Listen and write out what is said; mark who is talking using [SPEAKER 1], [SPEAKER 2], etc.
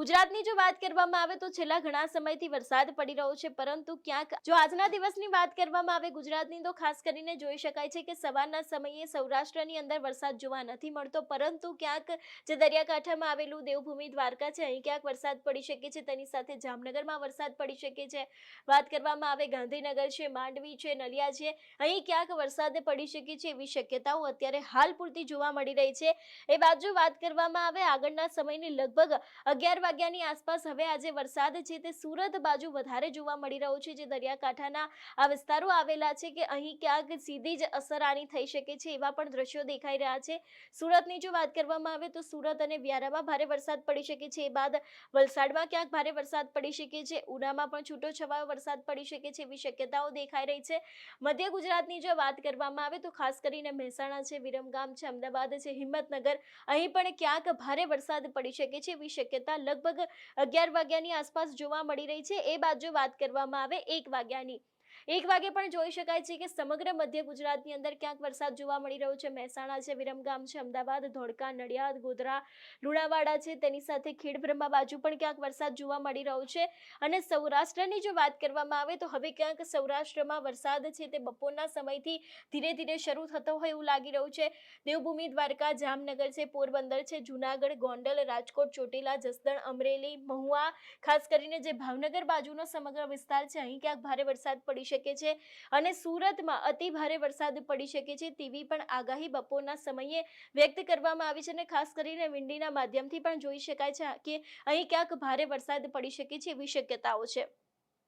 [SPEAKER 1] ગુજરાતની જો વાત કરવામાં આવે તો છેલ્લા ઘણા સમયથી વરસાદ પડી રહ્યો છે, પરંતુ ક્યાંક જો આજના દિવસની વાત કરવામાં આવે ગુજરાતની, તો ખાસ કરીને જોઈ શકાય છે કે સવારના સમયે સૌરાષ્ટ્રની અંદર વરસાદ જોવા નથી મળતો, પરંતુ ક્યાંક જે દરિયાકાંઠામાં આવેલું દેવભૂમિ દ્વારકા છે, અહીં ક્યાંક વરસાદ પડી શકે છે, તેની સાથે જામનગરમાં વરસાદ પડી શકે છે. વાત કરવામાં આવે ગાંધીનગર છે, માંડવી છે, નલિયા છે, અહીં ક્યાંક વરસાદ પડી શકે છે એવી શક્યતાઓ અત્યારે હાલ પૂરતી જોવા મળી રહી છે. એ બાજુ વાત કરવામાં આવે આગળના સમયની, લગભગ અગિયાર વાગ્યાની આસપાસ હવે આજે વરસાદ છે તે સુરત બાજુ વધારે જોવા મળી રહ્યો છે, જે દરિયાકાંઠાના આ વિસ્તારો આવેલા છે કે અહીં ક્યાંક સીધી જ અસર આની થઈ શકે છે એવા પણ દ્રશ્યો દેખાઈ રહ્યા છે. સુરતની જો વાત કરવામાં આવે તો સુરત અને વ્યારામાં ભારે વરસાદ પડી શકે છે. એ બાદ વલસાડમાં ક્યાંક ભારે વરસાદ પડી શકે છે. ઉનામાં પણ છૂટો છવાયો વરસાદ પડી શકે છે એવી શક્યતાઓ દેખાઈ રહી છે. મધ્ય ગુજરાતની જો વાત કરવામાં આવે તો ખાસ કરીને મહેસાણા છે, વિરમગામ છે, અમદાવાદ છે, હિંમતનગર અહીં પણ ક્યાંક ભારે વરસાદ પડી શકે છે એવી શક્યતા લગભગ અગિયાર વાગ્યાની આસપાસ જોવા મળી રહી છે. એ બાજુ વાત કરવામાં આવે, એક વાગ્યાની. એક વાગે પણ જોઈ શકાય છે કે સમગ્ર મધ્ય ગુજરાતની અંદર ક્યાંક વરસાદ જોવા મળી રહ્યો છે. મહેસાણા છે વિરમગામ છે, અમદાવાદ, ધોળકા, નડિયાદ, ગોધરા, લુણાવાડા છે. તેની સાથે ખેડબ્રહ્મા બાજુ પણ ક્યાંક વરસાદ જોવા મળી રહ્યો છે. અને સૌરાષ્ટ્રની જો વાત કરવામાં આવે તો હવે ક્યાંક સૌરાષ્ટ્રમાં વરસાદ છે તે બપોરના સમયથી ધીરે ધીરે શરૂ થતો હોય એવું લાગી રહ્યું છે. દેવભૂમિ, દ્વારકા, જામનગર છે, પોરબંદર છે, જુનાગઢ, ગોંડલ, રાજકોટ, ચોટીલા, જસદણ, અમરેલી, મહુવા, ખાસ કરીને જે ભાવનગર બાજુનો સમગ્ર વિસ્તાર છે, અહીં ક્યાંક ભારે વરસાદ પડી શકે છે અને સુરતમાં અતિ ભારે વરસાદ પડી શકે છે તેવી પણ આગાહી બપોરના સમયે વ્યક્ત કરવામાં આવી છે અને ખાસ કરીને વિંડીના માધ્યમથી પણ જોઈ શકાય છે કે અહીં ક્યાંક ભારે વરસાદ પડી શકે છે એવી શક્યતાઓ છે.